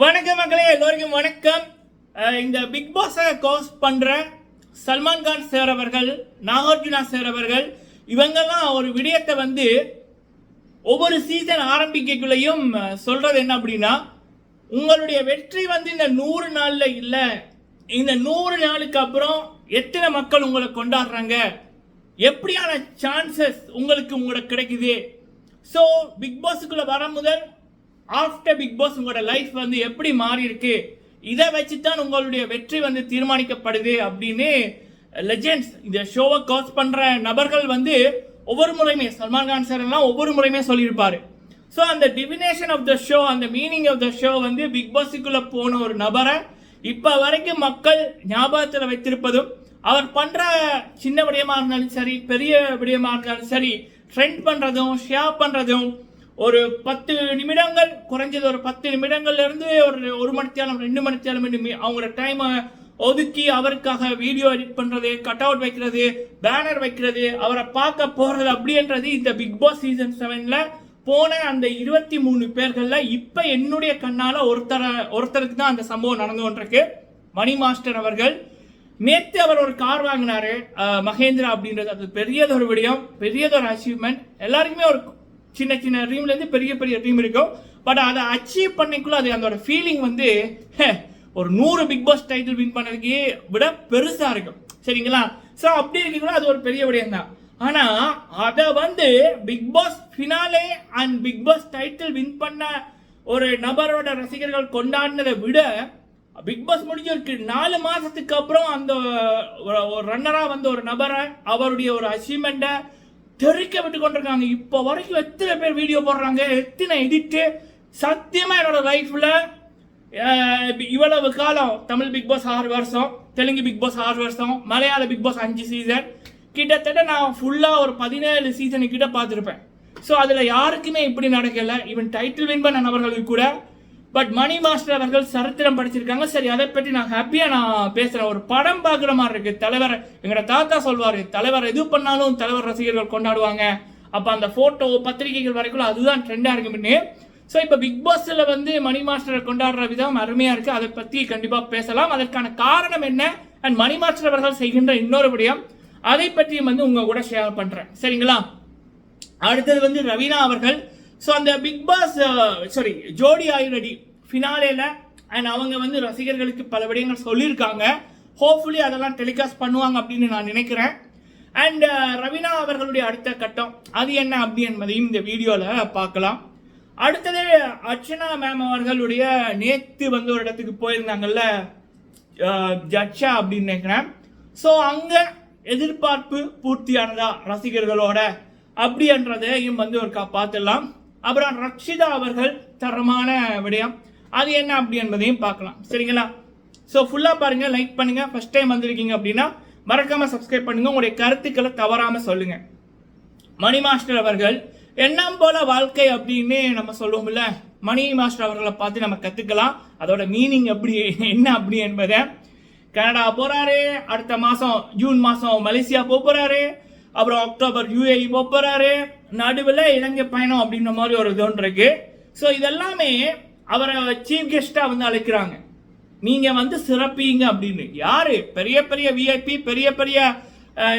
வணக்கம் மக்களே எல்லோருக்கும் வணக்கம். இந்த பிக் பாஸை கோஸ் பண்ணுற சல்மான் கான் சார் அவர்கள் நாகார்ஜுனா சார் அவர்கள் இவங்கெல்லாம் ஒரு விடயத்தை வந்து ஒவ்வொரு சீசன் ஆரம்பிக்கக்குள்ளேயும் சொல்கிறது என்ன அப்படின்னா உங்களுடைய வெற்றி வந்து இந்த நூறு நாளில் இல்லை. இந்த நூறு நாளுக்கு அப்புறம் எத்தனை மக்கள் உங்களை கொண்டாடுறாங்க? எப்படியான சான்சஸ் உங்களுக்கு உங்களுக்கு கிடைக்குது? ஸோ பிக் பாஸுக்குள்ளே வர முதல் ஆஃப்டர் பிக் பாஸ் உங்களோட லைஃப் வந்து எப்படி மாறி இருக்கு இதை வச்சு தான் உங்களுடைய வெற்றி வந்து தீர்மானிக்கப்படுது அப்படின்னு லெஜெண்ட்ஸ் இந்த ஷோவை காஸ் பண்ணுற நபர்கள் வந்து ஒவ்வொரு முறையுமே சல்மான் கான் சார் எல்லாம் ஒவ்வொரு முறையுமே சொல்லியிருப்பாரு. ஸோ அந்த டிவினேஷன் ஆஃப் த ஷோ அந்த மீனிங் ஆஃப் த ஷோ வந்து பிக் பாஸுக்குள்ளே போன ஒரு நபரை இப்போ வரைக்கும் மக்கள் ஞாபகத்தில் வைத்திருப்பதும் அவர் பண்ணுற சின்ன விடயமாக இருந்தாலும் சரி பெரிய விடயமாக இருந்தாலும் சரி ட்ரெண்ட் பண்ணுறதும் ஷேர் பண்ணுறதும் ஒரு பத்து நிமிடங்கள் குறைஞ்சது ஒரு பத்து நிமிடங்கள்ல இருந்து ஒரு ஒரு மணித்தியாலம் ரெண்டு மணித்தியாலம் அவங்களோட டைமை ஒதுக்கி அவருக்காக வீடியோ எடிட் பண்றது கட் அவுட் வைக்கிறது பேனர் வைக்கிறது அவரை பார்க்க போறது அப்படின்றது இந்த பிக் பாஸ் சீசன் செவன்ல போன அந்த இருபத்தி மூணு பேர்களில் இப்போ என்னுடைய கண்ணால் ஒருத்தர ஒருத்தருக்கு தான் அந்த சம்பவம் நடந்து கொண்டிருக்கு. மணி மாஸ்டர் அவர்கள். நேற்று அவர் ஒரு கார் வாங்கினாரு மகேந்திரா அப்படின்றது. அது பெரியதொரு விடயம் பெரியதொரு அச்சீவ்மெண்ட் எல்லாருக்குமே ஒரு சின்ன சின்ன ட்ரீம்லேருந்து பெரிய பெரிய ட்ரீம் இருக்கும். பட் அதை அச்சீவ் பண்ணிக்குள்ள அது அதோட ஃபீலிங் வந்து ஹே, ஒரு நூறு பிக் பாஸ் டைட்டில் வின் பண்ணதுக்கு விட பெருசாக இருக்கும். சரிங்களா? ஸோ அப்படி இருக்கக்குள்ள அது ஒரு பெரிய விடயம் தான் ஆனால் அதை வந்து big boss finale and big boss title win பண்ண ஒரு நபரோட ரசிகர்கள் கொண்டாடினதை விட பிக் பாஸ் முடிஞ்சிருக்கு நாலு மாதத்துக்கு அப்புறம் அந்த ஒரு- ஒரு வந்த ஒரு நபரை அவருடைய ஒரு அச்சீவ்மெண்ட்டை தெறிக்க விட்டு கொண்டிருக்காங்க இப்போ வரைக்கும் எத்தனை பேர் வீடியோ போடுறாங்க? எத்தனை எடிட்டு சத்தியமாக என்னோட லைஃப்பில் இவ்வளவு காலம் தமிழ் பிக் பாஸ் ஆறு வருஷம் தெலுங்கு பிக் பாஸ் ஆறு வருஷம் மலையாள பிக் பாஸ் அஞ்சு சீசன் கிட்டத்தட்ட நான் ஃபுல்லாக ஒரு பதினேழு சீசனு கிட்ட பார்த்துருப்பேன். ஸோ அதில் யாருக்குமே இப்படி நடக்கலை. ஈவன் டைட்டில் வின் பண்ண நபர்களுக்கு கூட பட் மணி மாஸ்டர் அவர்கள் சரித்திரம் படிச்சிருக்காங்க. சரி அதை பற்றி நான் ஹாப்பியாக நான் பேசுகிறேன் ஒரு படம் பார்க்குற மாதிரி இருக்குது தலைவர் எங்களோட தாத்தா சொல்வார் தலைவர் எது பண்ணாலும் தலைவர் ரசிகர்கள் கொண்டாடுவாங்க. அப்போ அந்த ஃபோட்டோ பத்திரிகைகள் வரைக்கும் அதுதான் ட்ரெண்டாக இருக்கும்னு. ஸோ இப்போ பிக் பாஸில் வந்து மணி மாஸ்டரை கொண்டாடுற விதம் அருமையாக இருக்குது அதை பற்றி கண்டிப்பாக பேசலாம். அதற்கான காரணம் என்ன? அண்ட் மணி மாஸ்டர் அவர்கள் செய்கின்ற இன்னொரு விடயம். அதை பற்றியும் வந்து உங்கள் கூட ஷேர் பண்ணுறேன் சரிங்களா? அடுத்தது வந்து ரவீனா அவர்கள் ஸோ அந்த பிக் பாஸ் சாரி ஜோடி ஆயுரடி ஃபினாலேல அண்ட் அவங்க வந்து ரசிகர்களுக்கு பல விடயங்கள் சொல்லியிருக்காங்க. ஹோப்ஃபுல்லி அதெல்லாம் டெலிகாஸ்ட் பண்ணுவாங்க அப்படின்னு நான் நினைக்கிறேன். அண்ட் uh, ரவீனா அவர்களுடைய அடுத்த கட்டம் அது என்ன அப்படி என்பதையும் இந்த வீடியோவில் பார்க்கலாம். அடுத்தது அர்ச்சனா மேம் அவர்களுடைய நேத்து வந்து ஒரு இடத்துக்கு போயிருந்தாங்கல்ல uh, ஜட்ஜா அப்படின்னு நினைக்கிறேன். ஸோ அங்கே எதிர்பார்ப்பு பூர்த்தியானதா ரசிகர்களோட? அப்படின்றதையும் வந்து ஒருக்கா பார்த்துடலாம். அப்புறம் ரக்ஷிதா அவர்கள் தரமான விடயம். அது என்ன அப்படி என்பதையும் பார்க்கலாம். சரிங்களா? ஸோ ஃபுல்லாக பாருங்க லைக் பண்ணுங்க. ஃபர்ஸ்ட் டைம் வந்திருக்கீங்க அப்படின்னா மறக்காம சப்ஸ்கிரைப் பண்ணுங்க. உங்களுடைய கருத்துக்களை தவறாம சொல்லுங்க. மணி மாஸ்டர் அவர்கள் எண்ணம் போல வாழ்க்கை அப்படின்னு நம்ம சொல்லுவோம்ல மணி மாஸ்டர் அவர்களை பார்த்து நம்ம கத்துக்கலாம். அதோட மீனிங் எப்படி என்ன அப்படி என்பதை. கனடா போறாரு. அடுத்த மாசம் ஜூன் மாசம் மலேசியா போக போறாரு. அப்புறம் அக்டோபர் யூஏஇ போக நடுவில் இலங்கை பயணம் அப்படின்ற மாதிரி ஒரு இது இருக்கு. ஸோ இதெல்லாமே அவரை சீஃப் கெஸ்ட்டாக வந்து அழைக்கிறாங்க. நீங்கள் வந்து சிறப்பீங்க அப்படின்னு. யார்? பெரிய பெரிய விஐபி பெரிய பெரிய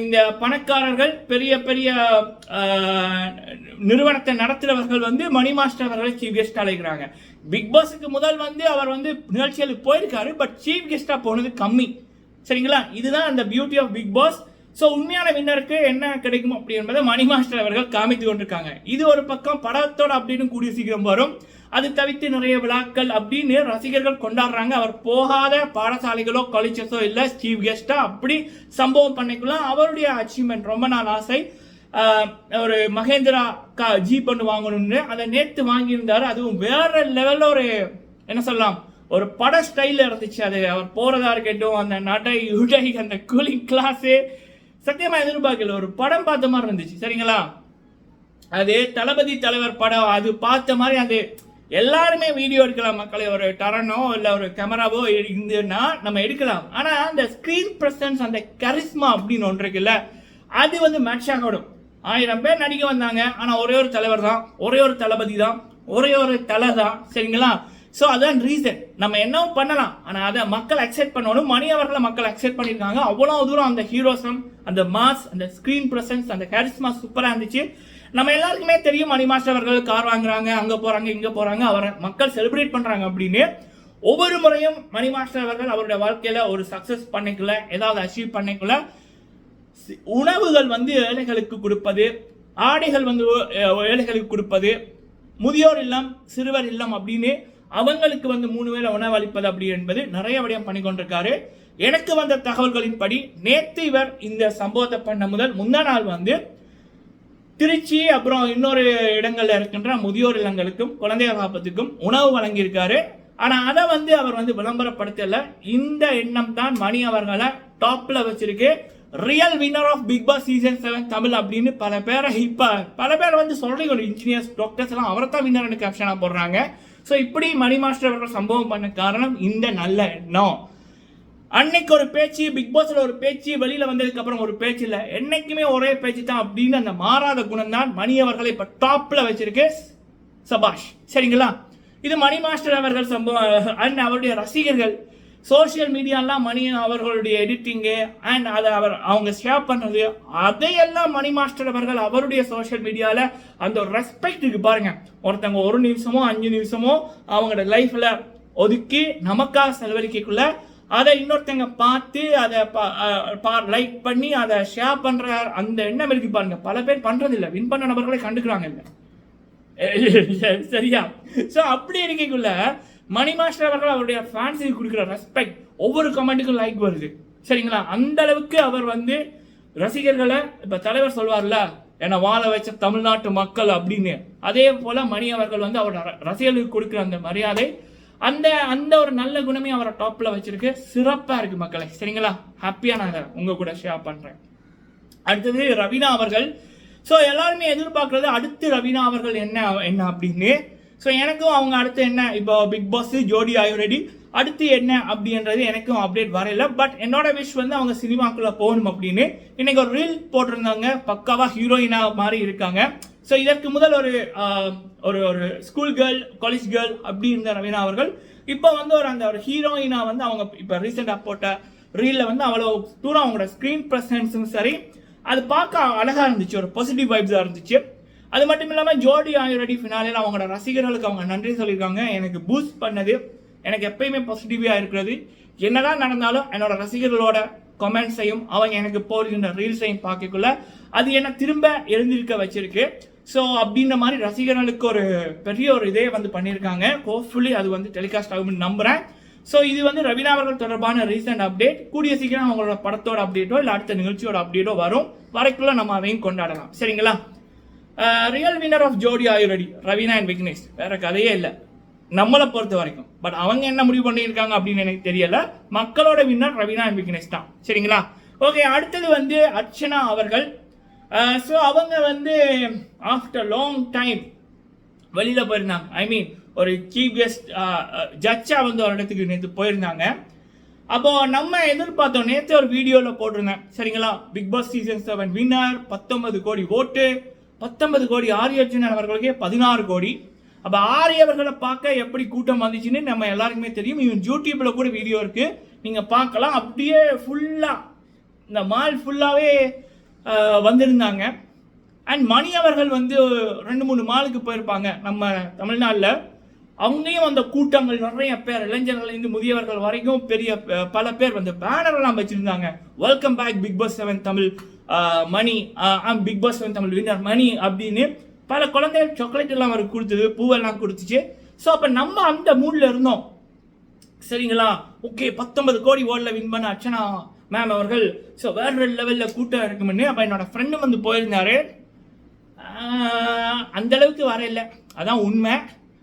இந்த பணக்காரர்கள் பெரிய பெரிய நிறுவனத்தை நடத்துகிறவர்கள் வந்து மணி மாஸ்டர் அவர்களை சீஃப் கெஸ்ட் அழைக்கிறாங்க. பிக் பாஸுக்கு முதல் வந்து அவர் வந்து நிகழ்ச்சிகளுக்கு போயிருக்காரு பட் சீஃப் கெஸ்ட்டாக போனது கம்மி. சரிங்களா? இதுதான் அந்த beauty of big boss so உண்மையான வின்னருக்கு என்ன கிடைக்கும் அப்படி என்பதை மணி மாஸ்டர் அவர்கள் காமித்து கொண்டிருக்காங்க. இது ஒரு பக்கம் படத்தோட அப்படின்னு கூடிய சீக்கிரம் வரும். அது தவிர்த்து நிறைய விழாக்கள் அப்படின்னு ரசிகர்கள் கொண்டாடுறாங்க. அவர் போகாத பாடசாலைகளோ காலேஜஸோ இல்லை சீஃப் கெஸ்டா அப்படி சம்பவம் பண்ணிக்கலாம். அவருடைய அச்சீவ்மெண்ட் ரொம்ப நாள் ஆசை. ஒரு மகேந்திரா கா ஜீப் ஒன்று வாங்கணும்னு. அதை நேற்று வாங்கியிருந்தார். அதுவும் வேற லெவலில் ஒரு என்ன சொல்லலாம் ஒரு பட ஸ்டைலில் இருந்துச்சு. அது அவர் போகிறதா இருக்கட்டும் அந்த நடை உடை அந்த கூலிங் கிளாஸு சத்தியமாக எதிர்பார்க்கல. ஒரு படம் பார்த்த மாதிரி இருந்துச்சு. சரிங்களா? அது தளபதி தலைவர் படம். அது பார்த்த மாதிரி அது எல்லாருமே வீடியோ எடுக்கலாம் மக்களை. ஒரு டரனோ இல்லை ஒரு கேமராவோ இருந்துன்னா நம்ம எடுக்கலாம். ஆனால் அந்த ஸ்க்ரீன் ப்ரெசன்ஸ் அந்த கரிஸ்மா அப்படின்னு ஒன்று இருக்குல்ல அது வந்து மேட்ச் ஆகணும் ஆயிரம் பேர் நடிக்க வந்தாங்க. ஆனால் ஒரே ஒரு தலைவர் தான். ஒரே ஒரு தளபதி தான். ஒரே ஒரு தலை தான். சரிங்களா? ஸோ அதான் ரீசன் நம்ம என்னவும் பண்ணலாம். ஆனால் அதை மக்கள் அக்செப்ட் பண்ணணும். மணி அவர்களை மக்கள் அக்செப்ட் பண்ணியிருக்காங்க. அவ்வளோ தூரம் அந்த ஹீரோசம் அந்த மாஸ் அந்த ஸ்க்ரீன் ப்ரெசன்ஸ் அந்த கேரிஸ்மா சூப்பராக இருந்துச்சு. நம்ம எல்லாருக்குமே தெரியும் மணி மாஸ்டர் அவர்கள் கார் வாங்குறாங்க அங்கே போகிறாங்க இங்கே போகிறாங்க அவரை மக்கள் செலிப்ரேட் பண்ணுறாங்க அப்படின்னு. ஒவ்வொரு முறையும் மணி மாஸ்டர் அவர்கள் அவருடைய வாழ்க்கையில் ஒரு சக்ஸஸ் பண்ணிக்கல ஏதாவது அச்சீவ் பண்ணிக்கல. சி- உணவுகள் வந்து ஏழைகளுக்கு கொடுப்பது ஆடைகள் வந்து ஏழைகளுக்கு கொடுப்பது முதியோர் இல்லம் சிறுவர் இல்லம் அப்படின்னு அவங்களுக்கு வந்து மூணு வேளை உணவளிப்பது அப்படி என்பது நிறைய விடயம் பண்ணி கொண்டிருக்காரு. எனக்கு வந்த தகவல்களின்படி நேற்று இவர் இந்த சம்பவத்தை பண்ண முதல் முந்தா நாள் வந்து திருச்சி அப்புறம் இன்னொரு இடங்களில் இருக்கின்ற முதியோர் இல்லங்களுக்கும் குழந்தைகள் காப்பத்துக்கும் உணவு வழங்கியிருக்காரு. ஆனால் அதை வந்து அவர் வந்து விளம்பரப்படுத்தல. இந்த எண்ணம் தான் மணி அவர்களை டாப்பில் வச்சிருக்கு. Real winner of big boss season seven Tamil அப்படின்னு பல பேரை இப்போ பல பேர் வந்து சொல்கிறீங்க ஒரு இன்ஜினியர்ஸ் டாக்டர்ஸ் எல்லாம் அவரை தான் வின்னர் கேப்ஷனா போடுறாங்க. ஸோ இப்படி மணி மாஸ்டர் அவர்கள் சம்பவம் பண்ண காரணம் இந்த நல்ல எண்ணம். அன்னைக்கு ஒரு பேச்சு பிக் பாஸ்ல ஒரு பேச்சு வெளியில வந்ததுக்கு அப்புறம் ஒரு பேச்சு இல்லை. என்னைக்குமே ஒரே பேச்சு தான் அப்படின்னு அந்த மாறாத குணம் தான் மணி அவர்களை இப்ப டாப்ல வச்சிருக்கு சபாஷ். சரிங்களா? இது மணி மாஸ்டர் அவர்கள் சம்பவம் அண்ட் அவருடைய ரசிகர்கள் சோஷியல் மீடியாலாம் மணி அவர்களுடைய எடிட்டிங்கு அண்ட் அதை அவர் அவங்க ஷேர் பண்ணுறது அதையெல்லாம் மணி மாஸ்டர் அவர்கள் அவருடைய சோஷியல் மீடியாவில் அந்த ஒரு ரெஸ்பெக்ட் இருக்கு பாருங்க. ஒருத்தவங்க ஒரு நிமிஷமோ அஞ்சு நிமிஷமோ அவங்களோட லைஃப்பில் ஒதுக்கி நமக்காக செலவழிக்கக்குள்ள அதை இன்னொருத்தங்க பார்த்து அதை லைக் பண்ணி அதை ஷேர் பண்ணுற அந்த எண்ணம் இருக்கு பாருங்க. பல பேர் பண்ணுறதில்ல வின் பண்ண நபர்களை கண்டுக்கிறாங்க இல்லை. சரியா? ஸோ அப்படி இருக்கக்குள்ள மணி மாஸ்டர் அவர்கள் அவருடைய ஃபேன்ஸுக்கு கொடுக்குற ரெஸ்பெக்ட் ஒவ்வொரு கமெண்ட்டுக்கும் லைக் வருது. சரிங்களா? அந்த அளவுக்கு அவர் வந்து ரசிகர்களை இப்போ தலைவர் சொல்வார்ல என்னை வாழ வச்ச தமிழ்நாட்டு மக்கள் அப்படின்னு. அதே போல் மணி அவர்கள் வந்து அவரோட ர- ரசிகர்களுக்கு கொடுக்குற அந்த மரியாதை அந்த அந்த ஒரு நல்ல குணமே அவரை டாப்பில் வச்சிருக்கு. சிறப்பாக இருக்கு மக்களை. சரிங்களா? ஹாப்பியாக நான் அதை கூட ஷேர் பண்ணுறேன் அடுத்தது ரவீனா அவர்கள். ஸோ எல்லாருமே எதிர்பார்க்குறது அடுத்து ரவீனா அவர்கள் என்ன என்ன அப்படின்னு. ஸோ எனக்கும் அவங்க அடுத்து என்ன? இப்போ பிக் பாஸ் ஜோடி ஆல்ரெடி அடுத்து என்ன அப்படின்றது எனக்கும் அப்டேட் வரல. பட் என்னோட விஷ் வந்து அவங்க சினிமாக்குள்ளே போகணும் அப்படின்னு. இன்னைக்கு ஒரு ரீல் போட்டிருந்தாங்க பக்காவாக ஹீரோயினா மாதிரி இருக்காங்க. ஸோ இதற்கு முதல் ஒரு ஒரு ஒரு ஸ்கூல் கேர்ள் காலேஜ் கேர்ள் அப்படி இருந்த ரவீனா அவர்கள். இப்போ வந்து ஒரு அந்த ஒரு ஹீரோயினா வந்து அவங்க இப்போ ரீசெண்டாக போட்ட ரீல்ல வந்து அவ்வளோ தூரம் அவங்களோட ஸ்க்ரீன் ப்ரெசன்ஸும் சரி. அது பார்க்க அழகாக இருந்துச்சு. ஒரு பாசிட்டிவ் வைப்ஸாக இருந்துச்சு. அது மட்டும் இல்லாமல் ஜோடி ஆயுரடி ஃபினாலில் அவங்களோட ரசிகர்களுக்கு அவங்க நன்றி சொல்லியிருக்காங்க. எனக்கு பூஸ்ட் பண்ணது. எனக்கு எப்பயுமே பாசிட்டிவாக இருக்கிறது. என்னதான் நடந்தாலும் என்னோட ரசிகர்களோட கமெண்ட்ஸையும் அவங்க எனக்கு போடுகின்ற ரீல்ஸையும் பார்க்கக்குள்ள அது என்ன திரும்ப எழுந்திருக்க வச்சிருக்கு. ஸோ அப்படின்ற மாதிரி ரசிகர்களுக்கு ஒரு பெரிய ஒரு இதே வந்து பண்ணியிருக்காங்க. ஹோப்ஃபுல்லி அது வந்து டெலிகாஸ்ட் ஆகும்னு நம்புகிறேன் ஸோ இது வந்து ரவீனா அவர்கள் தொடர்பான ரீசெண்ட் அப்டேட் கூடிய சீக்கிரம் அவங்களோட படத்தோட அப்டேட்டோ இல்லை அடுத்த நிகழ்ச்சியோட அப்டேட்டோ வரும். வரைக்குள்ள நம்ம அதையும் கொண்டாடலாம். சரிங்களா? ரியல் வின்னர் ஆஃப் ஜோடி ஆயுரடி ரவீனா அண்ட் விக்னேஷ் வேற கதையே இல்லை. நம்மளை பொறுத்த வரைக்கும். பட் அவங்க என்ன முடிவு பண்ணியிருக்காங்க அப்படின்னு எனக்கு தெரியல. மக்களோட வின்னர் ரவீனா அண்ட் விக்னேஷ் தான். சரிங்களா? ஓகே அடுத்தது வந்து அர்ச்சனா அவர்கள். Uh, ஸோ அவங்க வந்து ஆஃப்டர் லாங் டைம் வெளியில் போயிருந்தாங்க. ஐ மீன் ஒரு சீஃப் கெஸ்ட் ஜட்ஜா வந்து ஒரு இடத்துக்கு நேற்று போயிருந்தாங்க. அப்போது நம்ம எதிர்பார்த்தோம் நேற்று ஒரு வீடியோவில் போட்டிருந்தேன். சரிங்களா? Big boss season seven winner பத்தொன்பது கோடி ஓட்டு. பத்தொன்பது கோடி ஆரிய அவர்களுக்கே பதினாறு கோடி. அப்போ ஆரியவர்களை பார்க்க எப்படி கூட்டம் வந்துச்சுன்னு நம்ம எல்லாருக்குமே தெரியும். இவன் யூடியூப்பில் கூட வீடியோ இருக்கு. நீங்கள் பார்க்கலாம். அப்படியே ஃபுல்லாக இந்த மால் ஃபுல்லாகவே வந்திருந்தாங்க. அண்ட் மணி அவர்கள் வந்து ரெண்டு மூணு மாலுக்கு போயிருப்பாங்க நம்ம தமிழ்நாட்டில். அங்கேயும் அந்த கூட்டங்கள் நிறைய பேர் இளைஞர்கள்லேருந்து முதியவர்கள் வரைக்கும் பெரிய பல பேர் வந்து பேனர்லாம் வச்சுருந்தாங்க. Welcome back big boss seven Tamil. Mani big boss வந்து தமிழ் வின்னர் மணி அப்படின்னு பல குழந்தைகள் சாக்லேட் எல்லாம் அவருக்கு கொடுத்தது பூவெல்லாம் கொடுத்துச்சு. ஸோ அப்போ நம்ம அந்த மூடில் இருந்தோம். சரிங்களா? ஓகே பத்தொன்பது கோடி வேர்ல்டில் வின் பண்ண அர்ச்சனா மேம் அவர்கள். ஸோ வேற லெவலில் கூட்டம் இருக்குமென்னு அப்போ என்னோடய ஃப்ரெண்டு வந்து போயிருந்தாரு. அந்தளவுக்கு அந்த அளவுக்கு அதான் உண்மை.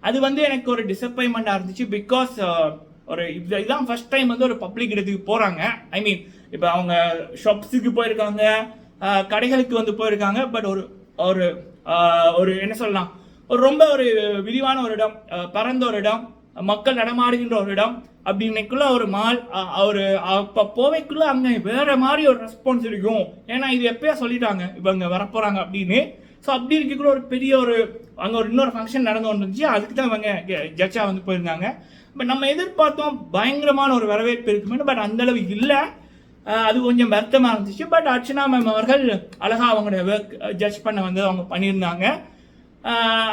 அது வந்து எனக்கு ஒரு டிசப்பாயின்மெண்ட்டாக இருந்துச்சு பிகாஸ் ஒரு இது- இதுதான் ஃபஸ்ட் டைம் வந்து ஒரு பப்ளிக் இடத்துக்கு போகிறாங்க ஐ மீன் இப்போ அவங்க ஷாப்ஸுக்கு போயிருக்காங்க கடைகளுக்கு வந்து போயிருக்காங்க பட் ஒரு ஒரு ஒரு என்ன சொல்லலாம் ஒரு ரொம்ப ஒரு விரிவான ஒரு இடம் பறந்த பரந்த ஒரு இடம் மக்கள் நடமாடுகின்ற ஒரு இடம் அப்படின்னைக்குள்ள ஒரு மால் அவர் ஒரு அப்ப போவைக்குள்ள அங்கே வேற மாதிரி ஒரு ரெஸ்பான்ஸ் இருக்கும். ஏன்னா இது எப்பயே சொல்லிட்டாங்க இவங்க வரப்போகிறாங்க அப்படின்னு. ஸோ அப்படி இருக்கக்குள்ள ஒரு பெரிய ஒரு அங்கே ஒரு இன்னொரு ஃபங்க்ஷன் நடந்து வந்துருந்துச்சு இருந்துச்சு அதுக்கு தான் இவங்க ஜட்ஜாக வந்து போயிருந்தாங்க. பட் நம்ம எதிர்பார்த்தோம் பயங்கரமான ஒரு வரவேற்பு இருக்குமே பட் அந்தளவு இல்லை. அது கொஞ்சம் வருத்தமாக இருந்துச்சு. பட் அர்ச்சனா மேம் அவர்கள் அழகாக அவங்களுடைய ஒர்க் ஜட்ஜ் பண்ண வந்து அவங்க பண்ணியிருந்தாங்க.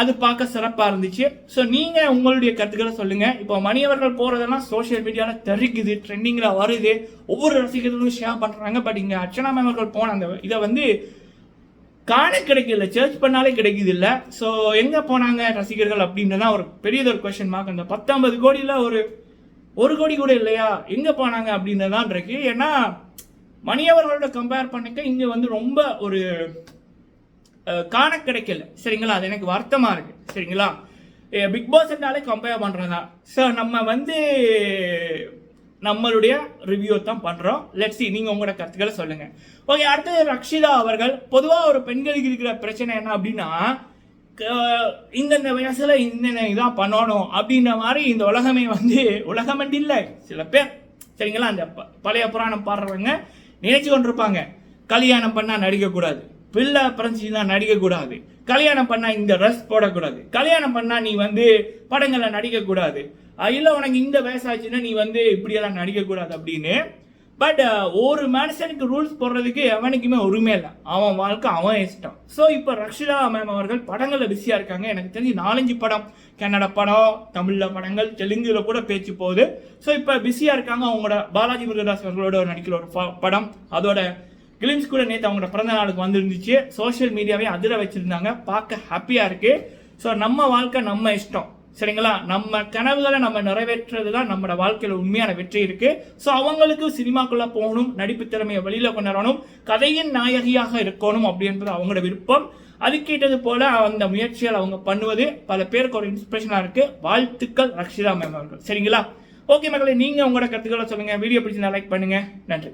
அது பார்க்க சிறப்பாக இருந்துச்சு. ஸோ நீங்கள் உங்களுடைய கருத்துக்களை சொல்லுங்கள் இப்போ மணியவர்கள் போகிறதெல்லாம் சோஷியல் மீடியாவில் தெரிக்குது ட்ரெண்டிங்கில் வருது. ஒவ்வொரு ரசிகர்களும் ஷேர் பண்ணுறாங்க பட் இங்கே அர்ச்சனா மேம் அவர்கள் போன அந்த இதை வந்து காண கிடைக்கல. சர்ச் பண்ணாலே கிடைக்குது இல்லை. ஸோ எங்கே போனாங்க ரசிகர்கள் அப்படின்றதான் ஒரு பெரியது ஒரு கொஷின் மார்க் அந்த பத்தொன்பது கோடியில் ஒரு ஒரு கோடி கூட இல்லையா? எங்கே போனாங்க அப்படின்றதான் இருக்கு. ஏன்னா மணி அவர்களோட கம்பேர் பண்ணிக்க இங்கே வந்து ரொம்ப ஒரு காண கிடைக்கல. சரிங்களா? அது எனக்கு வருத்தமாக இருக்கு. சரிங்களா? பிக் பாஸ் என்றாலே கம்பேர் பண்ணுறதா ஸோ நம்ம வந்து நம்மளுடைய ரிவ்யூ தான் பண்ணுறோம் லெட்ஸி நீங்கள் உங்களோட கருத்துக்களை சொல்லுங்கள் ஓகே அடுத்தது ரக்ஷிதா அவர்கள். பொதுவாக ஒரு பெண்களுக்கு இருக்கிற பிரச்சனை என்ன அப்படின்னா இந்தந்த வயசில் இந்தந்த இதான் பண்ணணும் அப்படின்ற மாதிரி இந்த உலகமே வந்து உலகம் இல்லை. சில பேர் சரிங்களா அந்த ப- பழைய புராணம் பாடுறவங்க நினைச்சு கொண்டிருப்பாங்க. கல்யாணம் பண்ணால் நடிக்கக்கூடாது. பிள்ளை பிறந்துச்சுன்னா நடிக்கக்கூடாது. கல்யாணம் பண்ணால் இந்த ட்ரெஸ் போடக்கூடாது. கல்யாணம் பண்ணால் நீ வந்து படங்களில் நடிக்கக்கூடாது. இல்லை உனக்கு இந்த வயசாச்சுன்னா நீ வந்து இப்படியெல்லாம் நடிக்கக்கூடாது அப்படின்னு பட் uh, ஒரு மனுஷனுக்கு ரூல்ஸ் போடுறதுக்கு எவனுக்குமே உரிமை இல்லை. அவன் வாழ்க்கை அவன் இஷ்டம். ஸோ இப்போ ரக்ஷிதா மேம் அவர்கள் படங்களில் பிஸியாக இருக்காங்க. எனக்கு தெரிஞ்சு நாலஞ்சு படம். கன்னட படம் தமிழில் படங்கள் தெலுங்குல கூட பேச்சு போகுது. ஸோ இப்போ பிஸியாக இருக்காங்க அவங்களோட பாலாஜி முருகதாஸ் அவர்களோட நடிக்கிற ஒரு படம். அதோட கிளிம்ஸ் கூட நேற்று அவங்களோட பிறந்த நாளுக்கு வந்துருந்துச்சு. சோஷியல் மீடியாவே அதிர வச்சுருந்தாங்க. பார்க்க ஹாப்பியாக இருக்குது ஸோ நம்ம வாழ்க்கை நம்ம இஷ்டம். சரிங்களா? நம்ம கனவுகளை நம்ம நிறைவேற்றுறது தான் நம்மளோட வாழ்க்கையில் உண்மையான வெற்றி இருக்கு. ஸோ அவங்களுக்கு சினிமாக்குள்ளே போகணும் நடிப்பு திறமையை வெளியில் கொண்டு வரணும் கதையின் நாயகியாக இருக்கணும் அப்படின்றது அவங்களோட விருப்பம். அதுக்கேட்டது போல அந்த முயற்சிகள் அவங்க பண்ணுவது பல பேருக்கு ஒரு இன்ஸ்பிரேஷனாக இருக்கு. வாழ்த்துக்கள் ரக்ஷிதா மேம் அவர்கள். சரிங்களா? ஓகே மக்களே நீங்கள் உங்களோட கருத்துக்களை சொல்லுங்கள் வீடியோ பிடிச்சிருந்தா லைக் பண்ணுங்கள் நன்றி.